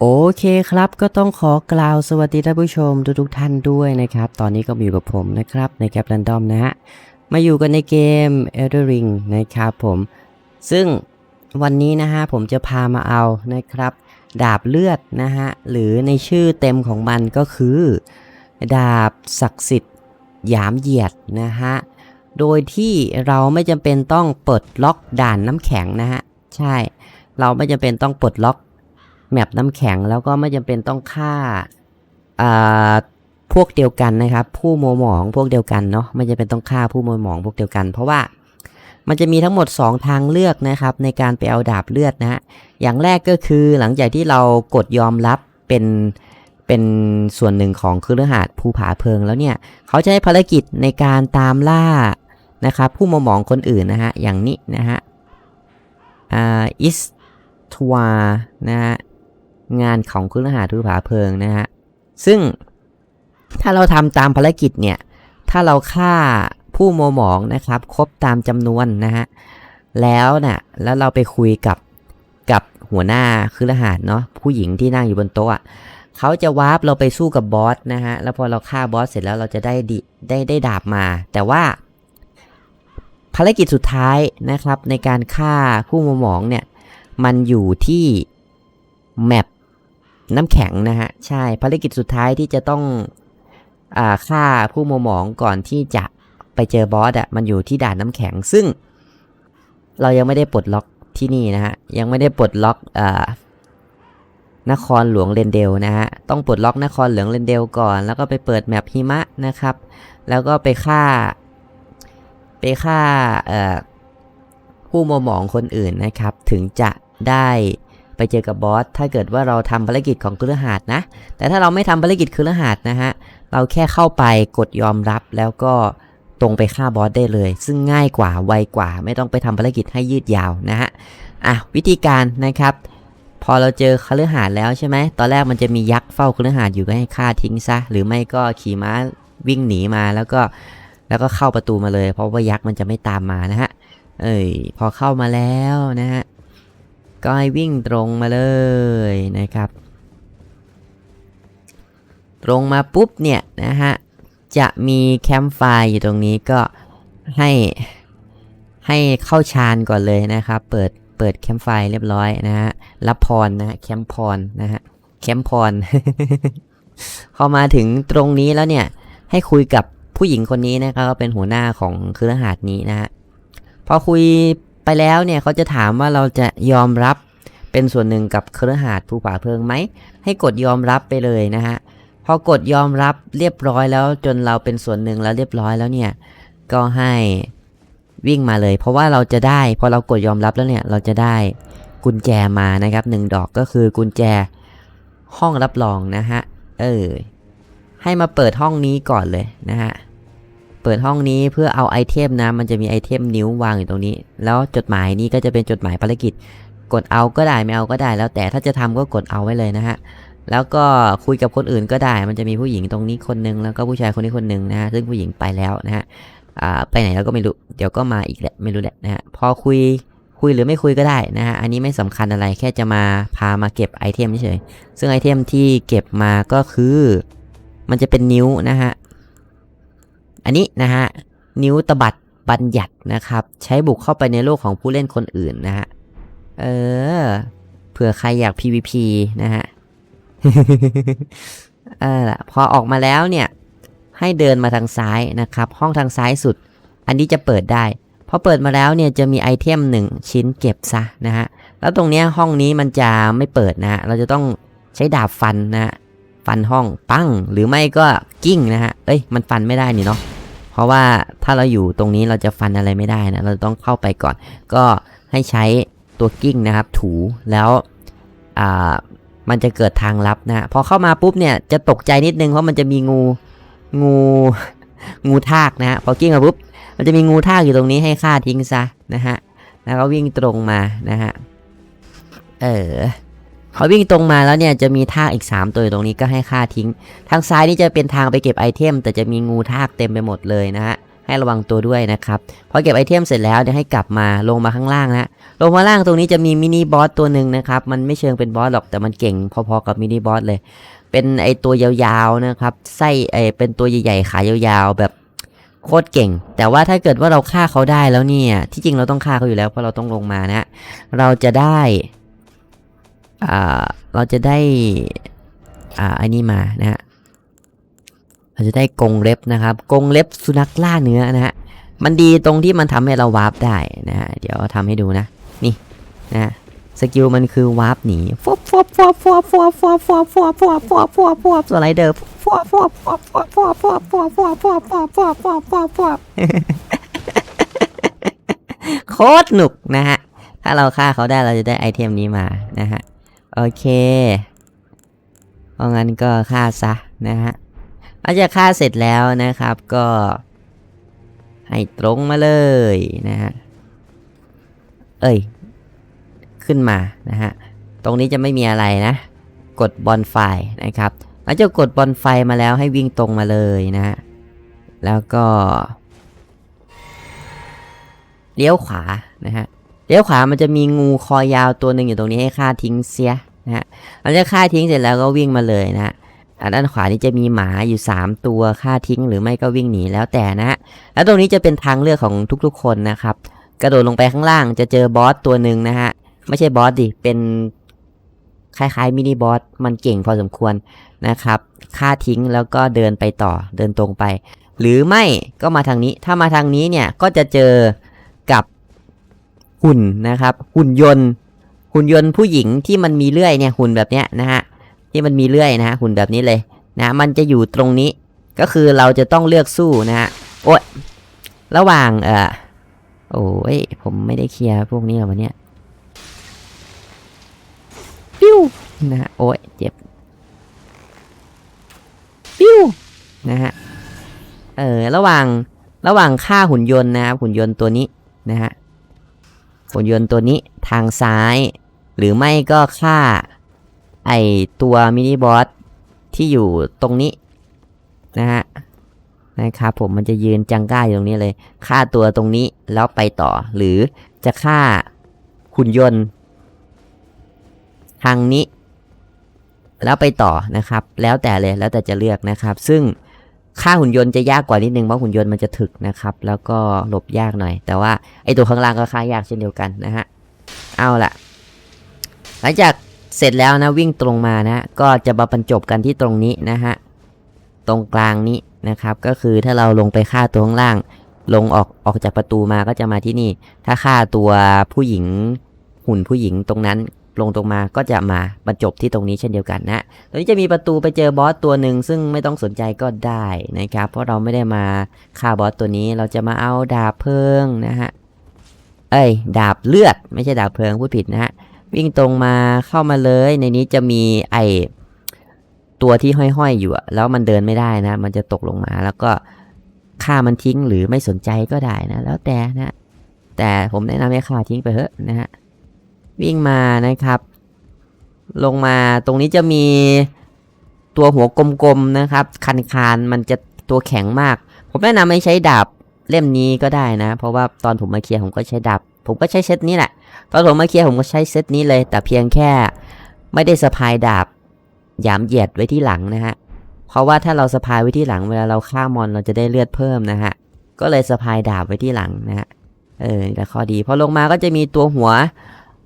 โอเคครับก็ต้องขอกล่าวสวัสดีท่านผู้ชมทุกๆท่านด้วยนะครับ ตอนนี้ก็มาอยู่กับผมนะครับในแกป r รนดอมนะฮะมาอยู่กันในเกม Elder Ring นะครับผม ซึ่งวันนี้นะฮะผมจะพามาเอานะครับ ดาบเลือดนะฮะหรือในชื่อเต็มของมันก็คือ ดาบศักดิ์สิทธิ์หยามเหยียดนะฮะโดยที่เราไม่จำเป็นต้องเปิดล็อกด่านน้ำแข็งนะฮะใช่เราไม่จำเป็นต้องปลดล็อก แมปน้ำแข็งแล้วก็ไม่จำเป็นต้องฆ่าพวกเดียวกันนะครับ ผู้โมวหมองพวกเดียวกันเนาะไม่จำเป็นต้องฆ่าผู้โมวหมองพวกเดียวกัน เพราะว่ามันจะมีทั้งหมด 2 ทางเลือกนะครับ ในการไปเอาดาบเลือดนะฮะอย่างแรกก็คือหลังจากที่เรากดยอมรับเป็นเป็นส่วนหนึ่งของคือฤหาสภูผาเพลิงแล้วเนี่ย เขาจะให้ภารกิจในการตามล่านะครับ ผู้โมวหมองคนอื่นนะฮะอย่างนี้นะฮะอ่า is ทัวร์นะฮะ งานของคุณรหาทุผาเพลิงนะฮะ ซึ่งถ้าเราทำตามภารกิจเนี่ย ถ้าเราฆ่าผู้โมหมองนะครับ ครบตามจำนวนนะฮะ แล้วน่ะ แล้วเราไปคุยกับกับหัวหน้าคือรหัสเนาะผู้หญิงที่นั่งอยู่บนโต๊ะอะเขาจะวาร์ปเราไปสู้กับบอสนะฮะ แล้วพอเราฆ่าบอสเสร็จแล้วเราจะได้ดิได้ได้ดาบมา แต่ว่า ภารกิจสุดท้ายนะครับ ในการฆ่าผู้โมหมองเนี่ย มันอยู่ที่แมป น้ำแข็งนะฮะ ใช่ภารกิจสุดท้ายที่จะต้องอาฆ่าผู้โมวหมองก่อนที่จะไปเจอบอสอะมันอยู่ที่ด่านน้ำแข็ง ซึ่ง เรายังไม่ได้ปลดล็อกที่นี่นะฮะ ยังไม่ได้ปลดล็อกอานครหลวงเรนเดลนะฮะ ต้องปลดล็อกนครหลวงเรนเดลก่อน แล้วก็ไปเปิดแมปหิมะนะครับ แล้วก็ไปฆ่า ไปฆ่าเอ่อผู้โมวหมองคนอื่นนะครับ ถึงจะได้ ไปเจอกับบอสถ้าเกิดว่าเราทำภารกิจของคือรหัสนะ แต่ถ้าเราไม่ทำภารกิจคือรหัสนะฮะเราแค่เข้าไปกดยอมรับแล้วก็ตรงไปฆ่าบอสได้เลย ซึ่งง่ายกว่าไวกว่า ไม่ต้องไปทำภารกิจให้ยืดยาวนะฮะอะวิธีการนะครับพอเราเจอคฤหาสน์แล้วใช่ไหม ตอนแรกมันจะมียักษ์เฝ้าคฤหาสน์อยู่ก็ให้ฆ่าทิ้งซะ หรือไม่ก็ขี่ม้าวิ่งหนีมาแล้วก็แล้วก็เข้าประตูมาเลย เพราะว่ายักษ์มันจะไม่ตามมานะฮะ เอ้ยพอเข้ามาแล้วนะฮะ ก็ให้วิ่งตรงมาเลยนะครับ ตรงมาปุ๊บเนี่ยนะฮะ จะมีแคมป์ไฟอยู่ตรงนี้ก็ให้ให้เข้าฌานก่อนเลยนะครับ เปิดเปิดแคมป์ไฟเรียบร้อยนะฮะ รับพรนะฮะแคมป์พรนะฮะแคมป์พรพอมาถึงตรงนี้แล้วเนี่ย ให้คุยกับผู้หญิงคนนี้นะครับก็เป็นหัวหน้าของเครือหาสนี้นะฮะพอคุย ไปแล้วเนี่ยเขาจะถามว่าเราจะยอมรับเป็นส่วนหนึ่งกับเครือหาสภูผาเพลิงไหม ให้กดยอมรับไปเลยนะฮะ พอกดยอมรับเรียบร้อยแล้วจนเราเป็นส่วนหนึ่งแล้วเรียบร้อยแล้วเนี่ย ก็ให้วิ่งมาเลย เพราะว่าเราจะได้ พอเรากดยอมรับแล้วเนี่ย เราจะได้กุญแจมานะครับหนึ่งดอกก็คือกุญแจห้องรับรองนะฮะ เออ ให้มาเปิดห้องนี้ก่อนเลยนะฮะ เปิดห้องนี้เพื่อเอาไอเทมนะ มันจะมีไอเทมนิ้ววางอยู่ตรงนี้ แล้วจดหมายนี้ก็จะเป็นจดหมายภารกิจ กดเอาก็ได้ไม่เอาก็ได้ แล้วแต่ถ้าจะทำก็กดเอาไว้เลยนะฮะ แล้วก็คุยกับคนอื่นก็ได้ มันจะมีผู้หญิงตรงนี้คนนึง แล้วก็ผู้ชายคนนี้คนนึงนะฮะ ซึ่งผู้หญิงไปแล้วนะฮะไปไหนแล้วก็ไม่รู้ เดี๋ยวก็มาอีกแหละ ไม่รู้แหละนะฮะ พอคุยคุยหรือไม่คุยก็ได้นะฮะ อันนี้ไม่สำคัญอะไร แค่จะมาพามาเก็บไอเทมเฉยซึ่งไอเทมที่เก็บมาก็คือ มันจะเป็นนิ้วนะฮะ อันนี้นะฮะนิ้วตบัดบัญญัตินะครับ ใช้บุกเข้าไปในโลกของผู้เล่นคนอื่นนะฮะ เออ เผื่อใครอยาก PVP นะฮะเออล่ะพอออกมาแล้วเนี่ย ให้เดินมาทางซ้ายนะครับ ห้องทางซ้ายสุด อันนี้จะเปิดได้พอเปิดมาแล้วเนี่ยจะมีไอเทมหนึ่งชิ้นเก็บซะนะฮะ แล้วตรงเนี้ยห้องนี้มันจะไม่เปิดนะฮะ เราจะต้องใช้ดาบฟันนะฮะ ฟันห้องปั้งหรือไม่ก็กิ้งนะฮะ เอ้ยมันฟันไม่ได้นี่เนาะ เพราะว่าถ้าเราอยู่ตรงนี้เราจะฟันอะไรไม่ได้นะ เราต้องเข้าไปก่อน ก็ให้ใช้ตัวกิ้งนะครับ ถูแล้วอ่ามันจะเกิดทางลับนะพอเข้ามาปุ๊บเนี่ยจะตกใจนิดนึงเพราะมันจะมีงูงูงูทากนะฮะพอกิ้งมาปุ๊บมันจะมีงูทากอยู่ตรงนี้ให้ฆ่าทิ้งซะนะฮะแล้วก็วิ่งตรงมานะฮะเออ พอวิ่งตรงมาแล้วเนี่ยจะมีทากอีก 3 ตัวตรงนี้ก็ให้ฆ่าทิ้ง ทางซ้ายนี่จะเป็นทางไปเก็บไอเทม แต่จะมีงูทากเต็มไปหมดเลยนะฮะให้ระวังตัวด้วยนะครับพอเก็บไอเทมเสร็จแล้วเดี๋ยวให้กลับมาลงมาข้างล่างนะลงมาล่างตรงนี้จะมีมินิบอสตัวหนึ่งนะครับมันไม่เชิงเป็นบอสหรอกแต่มันเก่งพอๆกับมินิบอสเลย เป็นไอตัวยาวๆนะครับไส้ไอเป็นตัวใหญ่ๆขายาวๆแบบโคตรเก่ง แต่ว่าถ้าเกิดว่าเราฆ่าเขาได้แล้วเนี่ยที่จริงเราต้องฆ่าเขาอยู่แล้วเพราะเราต้องลงมานะ เราจะได้ เราจะได้ อ่าอันนี้มานะฮะเราจะได้กรงเล็บนะครับกรงเล็บสุนัขล่าเนื้อนะฮะมันดีตรงที่มันทำให้เราวาร์ปได้นะฮะเดี๋ยวทำให้ดูนะ นี่นะฮะสกิลมันคือวาร์ปหนีฟอบฟอบฟอบฟอบฟอบฟอบฟอบฟอบฟอบฟอบฟอบฟอบสไลเดอร์ฟอบฟอบฟอบฟอบฟอบฟอบฟอบฟอบฟอบฟอบฟอบฟอบฟอบฟอบโคตรหนุกนะฮะถ้าเราฆ่าเขาได้เราจะได้ไอเทมนี้มานะฮะ โอเคเพราะงั้นก็ฆ่าซะนะฮะหลังจากฆ่าเสร็จแล้วนะครับก็ ให้ตรงมาเลยนะฮะ เอ้ย ขึ้นมานะฮะ ตรงนี้จะไม่มีอะไรนะ กดบอลไฟนะครับหลังจากกดบอลไฟมาแล้วให้วิ่งตรงมาเลยนะฮะ แล้วก็ เลี้ยวขวานะฮะ เลี้ยวขวามันจะมีงูคอยาวตัวหนึ่งอยู่ตรงนี้ให้ฆ่าทิ้งเสียนะฮะหลังจากฆ่าทิ้งเสร็จแล้วก็วิ่งมาเลยนะฮะอ่าด้านขวานี่จะมีหมาอยู่ 3 ตัวฆ่าทิ้งหรือไม่ก็วิ่งหนีแล้วแต่นะฮะแล้วตรงนี้จะเป็นทางเลือกของทุกๆ คนนะครับ กระโดดลงไปข้างล่างจะเจอบอสตัวหนึ่งนะฮะไม่ใช่บอสดิเป็นคล้ายๆมินิบอสมันเก่งพอสมควรนะครับฆ่าทิ้งแล้วก็เดินไปต่อเดินตรงไป หรือไม่ก็มาทางนี้ถ้ามาทางนี้เนี่ยก็จะเจอ หุ่นนะครับ หุ่นยนต์ หุ่นยนต์ผู้หญิงที่มันมีเลื่อยเนี่ยหุ่นแบบเนี้ยนะฮะที่มันมีเลื่อยนะฮะหุ่นแบบนี้เลยนะมันจะอยู่ตรงนี้ก็คือเราจะต้องเลือกสู้นะฮะโอ๊ยระหว่างเอ่อโอ้ยผมไม่ได้เคลียร์พวกนี้หรอวันเนี้ยปิ้วนะฮะโอ้ยเจ็บปิ้วนะฮะเออระหว่างระหว่างฆ่าหุ่นยนต์นะครับหุ่นยนต์ตัวนี้นะฮะ หุ่นยนต์ตัวนี้ทางซ้าย หรือไม่ก็ฆ่า ไอตัวมินิบอสที่อยู่ตรงนี้นะฮะนะครับผมมันจะยืนจังก้าอยู่ตรงนี้เลยฆ่าตัวตรงนี้แล้วไปต่อ หรือจะฆ่าหุ่นยนต์ ทางนี้ แล้วไปต่อนะครับ แล้วแต่เลยแล้วแต่จะเลือกนะครับ ซึ่ง ฆ่าหุ่นยนต์จะยากกว่านิดนึงเพราะหุ่นยนต์มันจะถึกนะครับ แล้วก็หลบยากหน่อย แต่ว่าไอตัวข้างล่างก็ฆ่ายากเช่นเดียวกันนะฮะเอาละหลังจากเสร็จแล้วนะวิ่งตรงมานะก็จะมาบรรจบกันที่ตรงนี้นะฮะตรงกลางนี้นะครับก็คือถ้าเราลงไปฆ่าตัวข้างล่าง ลงออกออกจากประตูมาก็จะมาที่นี่ ถ้าฆ่าตัวผู้หญิงหุ่นผู้หญิงตรงนั้น ลงตรงมาก็จะมาบรรจบที่ตรงนี้เช่นเดียวกันนะตรงนี้จะมีประตูไปเจอบอสตัวหนึ่งซึ่งไม่ต้องสนใจก็ได้นะครับ เพราะเราไม่ได้มาฆ่าบอสตัวนี้เราจะมาเอาดาบเพลิงนะฮะ เอ้ย ดาบเลือด ไม่ใช่ดาบเพลิงพูดผิดนะฮะ วิ่งตรงมาเข้ามาเลย ในนี้จะมีไอตัวที่ห้อยๆอยู่แล้วมันเดินไม่ได้นะ มันจะตกลงมาแล้วก็ฆ่ามันทิ้งหรือไม่สนใจก็ได้นะ แล้วแต่นะ แต่ผมแนะนำให้ฆ่าทิ้งไปเถอะนะฮะ วิ่งมานะครับ ลงมาตรงนี้จะมีตัวหัวกลมๆนะครับ คันคานมันจะตัวแข็งมาก ผมแนะนำให้ใช้ดาบเล่มนี้ก็ได้นะ เพราะว่าตอนผมมาเคลียร์ผมก็ใช้ดาบผมก็ใช้เซตนี้แหละ ตอนผมมาเคลียร์ผมก็ใช้เซตนี้เลย แต่เพียงแค่ไม่ได้สะพายดาบยามเหยียดไว้ที่หลังนะฮะ เพราะว่าถ้าเราสะพายไว้ที่หลังเวลาเราฆ่ามอนเราจะได้เลือดเพิ่มนะฮะ ก็เลยสะพายดาบไว้ที่หลังนะฮะ เออแต่ข้อดี พอลงมาก็จะมีตัวหัว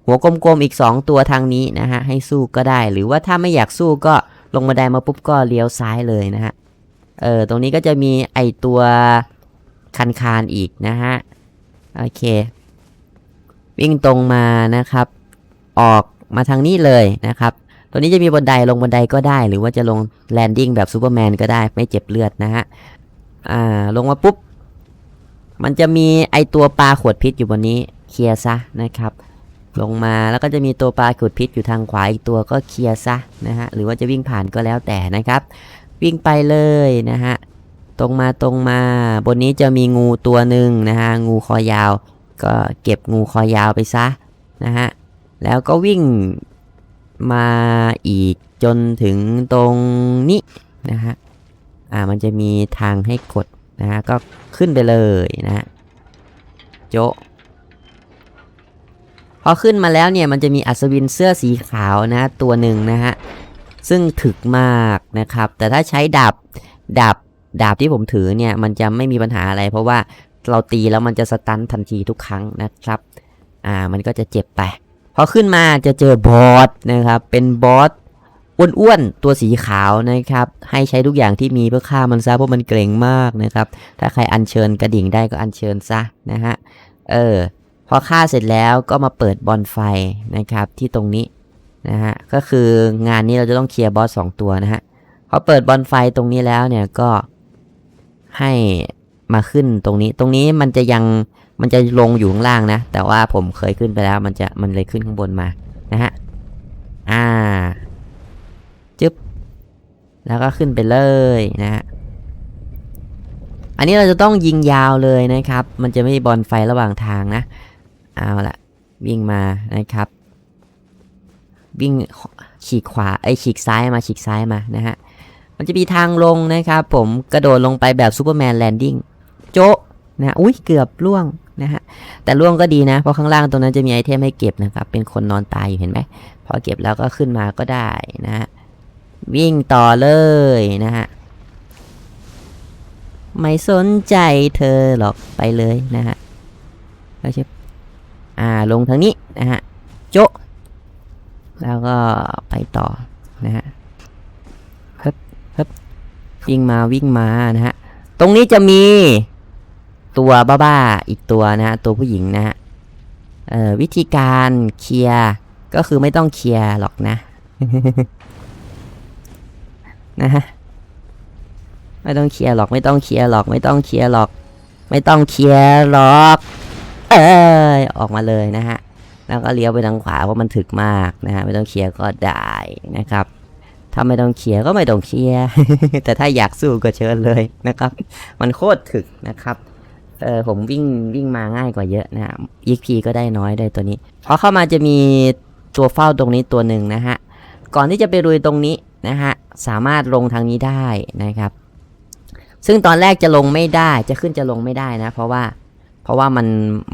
หัวกลมๆอีก 2 ตัวทางนี้นะฮะให้สู้ก็ได้ หรือว่าถ้าไม่อยากสู้ก็ลงบันไดมาปุ๊บก็เลี้ยวซ้ายเลยนะฮะเออตรงนี้ก็จะมีไอตัวคันคานอีกนะฮะโอเค วิ่งตรงมานะครับ ออกมาทางนี้เลยนะครับตัวนี้จะมีบันไดลงบันไดก็ได้ หรือว่าจะลงแลนดิ้งแบบซูเปอร์แมนก็ได้ไม่เจ็บเลือดนะฮะอ่าลงมาปุ๊บ มันจะมีไอตัวปลาขวดพิษอยู่บนนี้เคลียร์ซะนะครับ ลงมาแล้วก็จะมีตัวปลาขวดพิษอยู่ทางขวาอีกตัวก็เคลียร์ซะนะฮะ หรือว่าจะวิ่งผ่านก็แล้วแต่นะครับ วิ่งไปเลยนะฮะ ตรงมาตรงมา บนนี้จะมีงูตัวหนึ่งนะฮะ งูคอยาว ก็เก็บงูคอยาวไปซะนะฮะ แล้วก็วิ่งมาอีกจนถึงตรงนี้นะฮะ อ่า มันจะมีทางให้กดนะฮะ ก็ขึ้นไปเลยนะฮะ โจะ อขึ้นมาแล้วเนี่ยมันจะมีอัศวินเสื้อสีขาวนะตัวหนึ่งนะฮะซึ่งถึกมากนะครับ แต่ถ้าใช้ดาบดาบดาบที่ผมถือเนี่ยมันจะไม่มีปัญหาอะไร เพราะว่าเราตีแล้วมันจะสตันทันทีทุกครั้งนะครับ อ่ามันก็จะเจ็บไปพอขึ้นมาจะเจอบอสนะครับ เป็นบอสอ้วนๆตัวสีขาวนะครับ ให้ใช้ทุกอย่างที่มีเพื่อฆ่ามันซะเพราะมันเกรงมากนะครับ ถ้าใครอัญเชิญกระดิ่งได้ก็อัญเชิญซะนะฮะเออ พอฆ่าเสร็จแล้วก็มาเปิดบอลไฟนะครับที่ตรงนี้นะฮะก็คืองานนี้เราจะต้องเคลียร์บอสสองตัวนะฮะพอเปิดบอลไฟตรงนี้แล้วเนี่ยก็ให้มาขึ้นตรงนี้ ตรงนี้มันจะยังมันจะลงอยู่ข้างล่างนะ แต่ว่าผมเคยขึ้นไปแล้วมันจะมันเลยขึ้นข้างบนมานะฮะอ่าจึ๊บแล้วก็ขึ้นไปเลยนะฮะอันนี้เราจะต้องยิงยาวเลยนะครับ มันจะไม่มีบอลไฟระหว่างทางนะ เอาละวิ่งมานะครับ วิ่งฉีกขวาไอยฉีกซ้ายมาฉีกซ้ายมานะฮะมันจะมีทางลงนะครับ ผมกระโดดลงไปแบบซูเปอร์แมนแลนดิ้งโจะนะอุ้ยเกือบล่วงนะฮะแต่ล่วงก็ดีนะ เพราะข้างล่างตรงนั้นจะมีไอเทมให้เก็บนะครับ เป็นคนนอนตายอยู่เห็นไหมพอเก็บแล้วก็ขึ้นมาก็ได้นะฮะวิ่งต่อเลยนะฮะไม่สนใจเธอหรอกไปเลยนะฮะแล้วจะ อ่าลงทางนี้นะฮะโจะแล้วก็ไปต่อนะฮะฮึบฮึบวิ่งมาวิ่งมานะฮะตรงนี้จะมีตัวบ้าๆอีกตัวนะฮะตัวผู้หญิงนะฮะเอ่อวิธีการเคลียร์ก็คือไม่ต้องเคลียร์หรอกนะนะฮะไม่ต้องเคลียร์หรอกไม่ต้องเคลียร์หรอกไม่ต้องเคลียร์หรอก ไม่ต้องเคลียร์หรอก เอ้ยออกมาเลยนะฮะ แล้วก็เลี้ยวไปทางขวาเพราะมันถึกมากนะฮะ ไม่ต้องเคลียร์ก็ได้นะครับ ถ้าไม่ต้องเคลียร์ก็ไม่ต้องเคลียร์ แต่ถ้าอยากสู้ก็เชิญเลยนะครับ มันโคตรถึกนะครับ เออผมวิ่งวิ่งมาง่ายกว่าเยอะนะฮะ EXP ก็ได้น้อยได้ตัวนี้ พอเข้ามาจะมีตัวเฝ้าตรงนี้ตัวหนึ่งนะฮะ ก่อนที่จะไปรุยตรงนี้นะฮะ สามารถลงทางนี้ได้นะครับ ซึ่งตอนแรกจะลงไม่ได้ จะขึ้นจะลงไม่ได้นะ เพราะว่า เพราะว่ามัน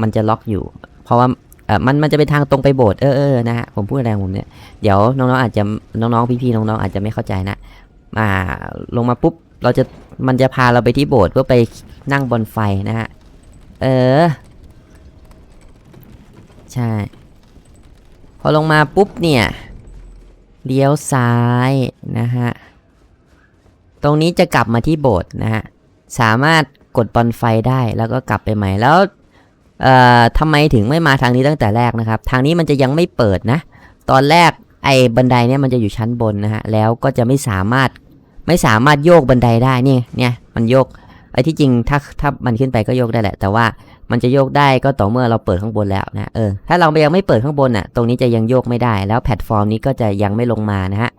มันจะล็อกอยู่ เพราะว่าเออมันมันจะเป็นทางตรงไปโบสถ์เออเออนะฮะผมพูดอะไรของผมเนี่ยเดี๋ยวน้องๆอาจจะน้องๆพี่ๆน้องๆอาจจะไม่เข้าใจนะอ่าลงมาปุ๊บเราจะมันจะพาเราไปที่โบสถ์เพื่อไปนั่งบนไฟนะฮะเออ ใช่ พอลงมาปุ๊บเนี่ยเลี้ยวซ้ายนะฮะตรงนี้จะกลับมาที่โบสถ์นะฮะสามารถ กดบอลไฟได้แล้วก็กลับไปใหม่แล้วเอ่อทำไมถึงไม่มาทางนี้ตั้งแต่แรกนะครับ ทางนี้มันจะยังไม่เปิดนะ ตอนแรกไอ้บันไดเนี่ยมันจะอยู่ชั้นบนนะฮะแล้วก็จะไม่สามารถไม่สามารถโยกบันไดได้นี่เนี่ยมันโยกไอ้ที่จริงถ้าถ้ามันขึ้นไปก็โยกได้แหละ แต่ว่ามันจะโยกได้ก็ต่อเมื่อเราเปิดข้างบนแล้วนะเออถ้าเรายังไม่เปิดข้างบนอะตรงนี้จะยังโยกไม่ได้ แล้วแพลตฟอร์มนี้ก็จะยังไม่ลงมานะฮะ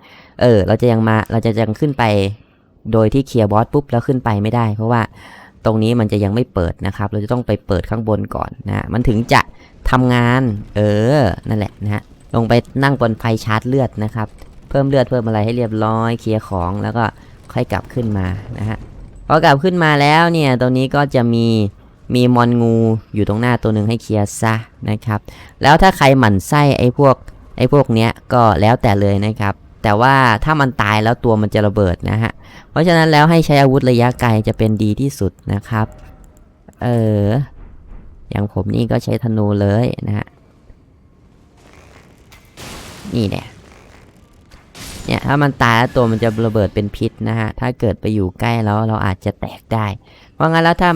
เออเราจะยังมาเราจะยังขึ้นไป โดยที่เคลียร์บอสปุ๊บแล้วขึ้นไปไม่ได้ เพราะว่า ตรงนี้มันจะยังไม่เปิดนะครับ เราจะต้องไปเปิดข้างบนก่อนนะมันถึงจะทำงาน เออ นั่นแหละนะฮะ ลงไปนั่งบนไฟชาร์จเลือดนะครับ เพิ่มเลือดเพิ่มอะไรให้เรียบร้อย เคลียร์ของแล้วก็ค่อยกลับขึ้นมานะฮะ พอกลับขึ้นมาแล้วเนี่ย ตรงนี้ก็จะมีมีมอนงูอยู่ตรงหน้าตัวหนึ่งให้เคลียร์ซะนะครับ แล้วถ้าใครหมั่นไส้ไอ้พวกไอ้พวกเนี้ยก็แล้วแต่เลยนะครับ แต่ว่าถ้ามันตายแล้วตัวมันจะระเบิดนะฮะ เพราะฉะนั้นแล้วให้ใช้อาวุธระยะไกลจะเป็นดีที่สุดนะครับ เออ อย่างผมนี่ก็ใช้ธนูเลยนะฮะ นี่เนี่ยเนี่ยถ้ามันตายแล้วตัวมันจะระเบิดเป็นพิษนะฮะ ถ้าเกิดไปอยู่ใกล้แล้วเราอาจจะแตกได้ เพราะงั้นแล้วถ้า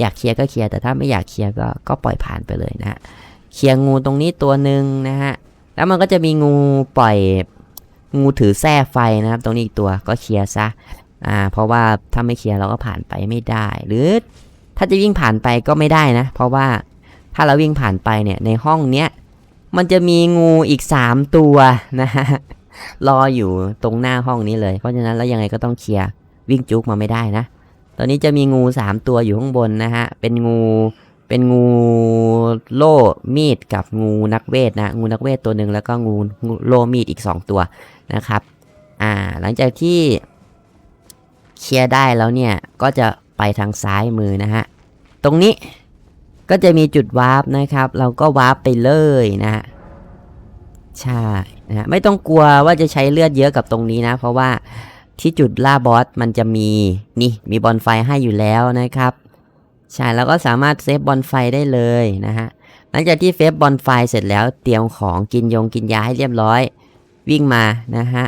อยากเคลียร์ก็เคลียร์แต่ถ้าไม่อยากเคลียร์ก็ก็ปล่อยผ่านไปเลยนะฮะ เคลียร์งูตรงนี้ตัวหนึ่งนะฮะ แล้วมันก็จะมีงูปล่อย งูถือแส้ไฟนะครับ ตรงนี้อีกตัวก็เคลียร์ซะอ่า เพราะว่าถ้าไม่เคลียร์เราก็ผ่านไปไม่ได้ หรือถ้าจะวิ่งผ่านไปก็ไม่ได้นะ เพราะว่าถ้าเราวิ่งผ่านไปเนี่ยในห้องเนี้ยมันจะมีงูอีก 3 ตัวนะฮะรออยู่ตรงหน้าห้องนี้เลย เพราะฉะนั้นแล้วยังไงก็ต้องเคลียร์วิ่งจุกมาไม่ได้นะ ตอนนี้จะมีงู 3 ตัวอยู่ข้างบนนะฮะเป็นงู เป็นงูโล่มีดกับงูนักเวทนะ งูนักเวทตัวหนึ่งแล้วก็งูงโล่มีดอีก 2 ตัวนะครับ อ่า หลังจากที่เคลียร์ได้แล้วเนี่ย ก็จะไปทางซ้ายมือนะฮะ ตรงนี้ก็จะมีจุดวาร์ปนะครับ เราก็วาร์ปไปเลยนะฮะใช่นะไม่ต้องกลัวว่าจะใช้เลือดเยอะกับตรงนี้นะ เพราะว่าที่จุดล่าบอสมันจะมีนี่มีบอลไฟให้อยู่แล้วนะครับ ใช่แล้วก็สามารถเซฟบอลไฟได้เลยนะฮะหลังจากที่เซฟบอลไฟเสร็จแล้วเตรียมของกินยงกินยาให้เรียบร้อย วิ่งมานะฮะ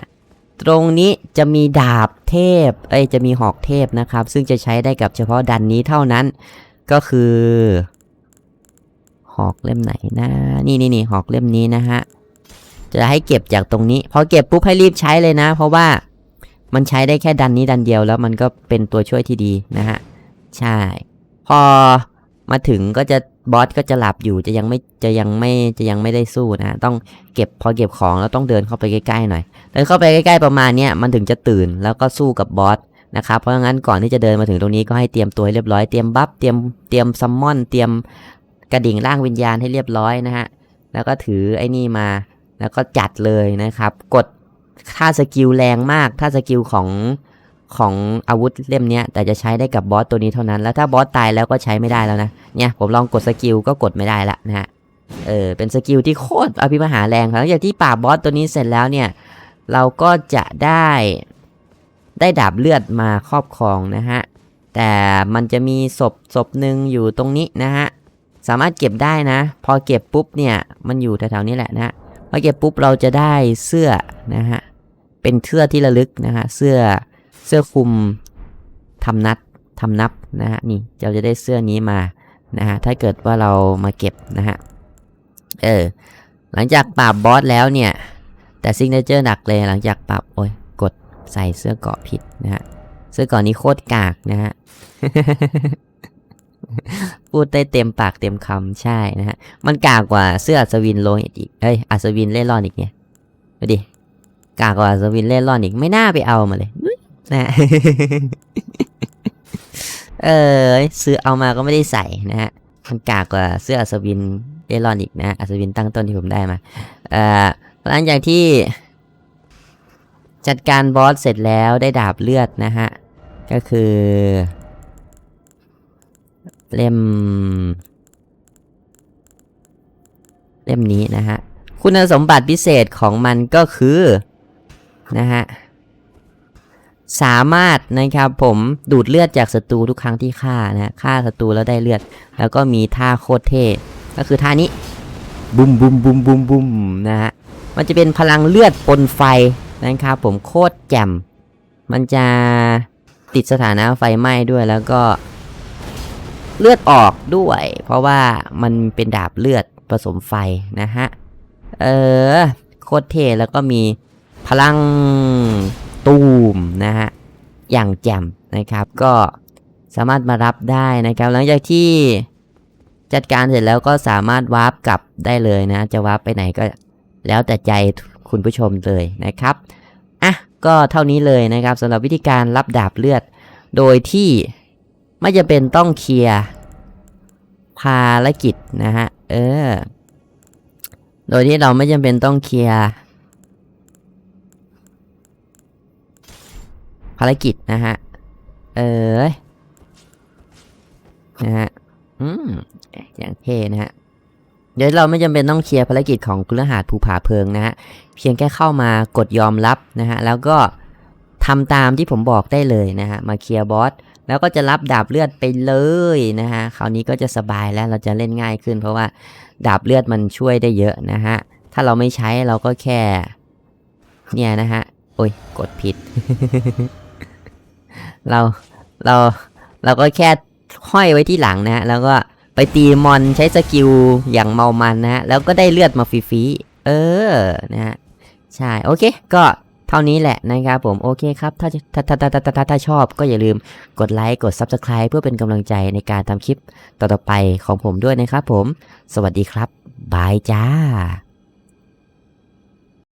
ตรงนี้จะมีดาบเทพ เอ้ยจะมีหอกเทพนะครับ ซึ่งจะใช้ได้กับเฉพาะดันนี้เท่านั้น ก็คือ หอกเล่มไหนนะ นี่นี่นี่หอกเล่มนี้นะฮะ จะให้เก็บจากตรงนี้ พอเก็บปุ๊บให้รีบใช้เลยนะ เพราะว่ามันใช้ได้แค่ดันนี้ดันเดียวแล้วมันก็เป็นตัวช่วยที่ดีนะฮะ ใช่ พอมาถึงก็จะบอสก็จะหลับอยู่จะยังไม่จะยังไม่จะยังไม่ได้สู้นะต้องเก็บพอเก็บของแล้วต้องเดินเข้าไปใกล้ๆหน่อยเดินเข้าไปใกล้ๆประมาณเนี้ยมันถึงจะตื่นแล้วก็สู้กับบอสนะครับเพราะงั้นก่อนที่จะเดินมาถึงตรงนี้ก็ให้เตรียมตัวให้เรียบร้อยเตรียมบัฟเตรียมเตรียมซัมมอนเตรียมกระดิ่งร่างวิญญาณให้เรียบร้อยนะฮะแล้วก็ถือไอ้นี่มาแล้วก็จัดเลยนะครับ กดท่าสกิลแรงมากท่าสกิลของ ของอาวุธเล่มนี้แต่จะใช้ได้กับบอสตัวนี้เท่านั้น แล้วถ้าบอสตายแล้วก็ใช้ไม่ได้แล้วนะ เนี่ยผมลองกดสกิลก็กดไม่ได้ละนะฮะ เออเป็นสกิลที่โคตรอภิมหาแรงครับหลังจากที่ปราบบอสตัวนี้เสร็จแล้วเนี่ย เราก็จะได้ได้ดาบเลือดมาครอบครองนะฮะ แต่มันจะมีศพศพหนึ่งอยู่ตรงนี้นะฮะ สามารถเก็บได้นะ พอเก็บปุ๊บเนี่ยมันอยู่แถวๆนี้แหละนะฮะพอเก็บปุ๊บเราจะได้เสื้อนะฮะ เป็นเสื้อที่ระลึกนะฮะ เสื้อ เสื้อคลุมทำนัดทำนับนะฮะนี่เราจะได้เสื้อนี้มานะฮะถ้าเกิดว่าเรามาเก็บนะฮะเออหลังจากปราบบอสแล้วเนี่ย แต่ซิกเนเจอร์หนักเลยหลังจากปรับโอ้ยกดใส่เสื้อเกาะผิดนะฮะเสื้อเกราะนี้โคตรกากนะฮะพูดได้เต็มปากเต็มคำใช่นะฮะ มันกากกว่าเสื้ออัศวินโลหิตอีกเอ้ยอัศวินเล่ร่อนอีกเนี่ยดูดิกากกว่าอัศวินเล่ร่อนอีกไม่น่าไปเอามาเลย นะเออซื้อเอามาก็ไม่ได้ใส่นะฮะมันกากกว่าเสื้ออัศวินเล่ร่อนอีกนะอัศวินตั้งต้นที่ผมได้มาเอ่อหลังจากที่ จัดการบอสเสร็จแล้วได้ดาบเลือดนะฮะ ก็คือ เล่ม เล่มนี้นะฮะ คุณสมบัติพิเศษของมันก็คือ นะฮะ สามารถนะครับผมดูดเลือดจากศัตรูทุกครั้งที่ฆ่านะฮะฆ่าศัตรูแล้วได้เลือด แล้วก็มีท่าโคตรเท่ก็คือท่านี้บุมบุมบุมบุมบุมนะฮะมันจะเป็นพลังเลือดปนไฟนะครับผมโคตรแจ่มมันจะติดสถานะไฟไหม้ด้วยแล้วก็เลือดออกด้วย เพราะว่ามันเป็นดาบเลือดผสมไฟนะฮะ เออ โคตรเท่แล้วก็มีพลัง ตูมนะฮะอย่างแจ่มนะครับก็สามารถมารับได้นะครับ หลังจากที่จัดการเสร็จแล้วก็สามารถวาร์ปกลับได้เลยนะ จะวาร์ปไปไหนก็แล้วแต่ใจคุณผู้ชมเลยนะครับอะก็เท่านี้เลยนะครับสำหรับวิธีการรับดาบเลือด โดยที่ไม่จะเป็นต้องเคลียร์ภารกิจนะฮะเออ โดยที่เราไม่จำเป็นต้องเคลียร์ ภารกิจนะฮะ เออนะฮะ อืม อย่างเท่นะฮะ เดี๋ยวเราไม่จำเป็นต้องเคลียร์ภารกิจของกุลหาดภูผาเพิงนะฮะ เพียงแค่เข้ามากดยอมรับนะฮะ แล้วก็ทำตามที่ผมบอกได้เลยนะฮะ มาเคลียร์บอส แล้วก็จะรับดาบเลือดไปเลยนะฮะ คราวนี้ก็จะสบายแล้วเราจะเล่นง่ายขึ้น เพราะว่าดาบเลือดมันช่วยได้เยอะนะฮะ ถ้าเราไม่ใช้เราก็แค่ เนี่ยนะฮะ โอ้ย กดผิด เราเราเราก็แค่ห้อยไว้ที่หลังนะฮะแล้วก็ไปตีมอนใช้สกิลอย่างเมามันนะฮะแล้วก็ได้เลือดมาฟรีๆเออนะฮะใช่โอเค ก็เท่านี้แหละนะครับผมโอเคครับ ถ้าถ้าถ้าถ้าถ้าถ้าถ้าชอบก็อย่าลืมกดไลค์กด Subscribe เพื่อเป็นกำลังใจในการทำคลิปต่อๆไปของผมด้วยนะครับผม สวัสดีครับบายจ้า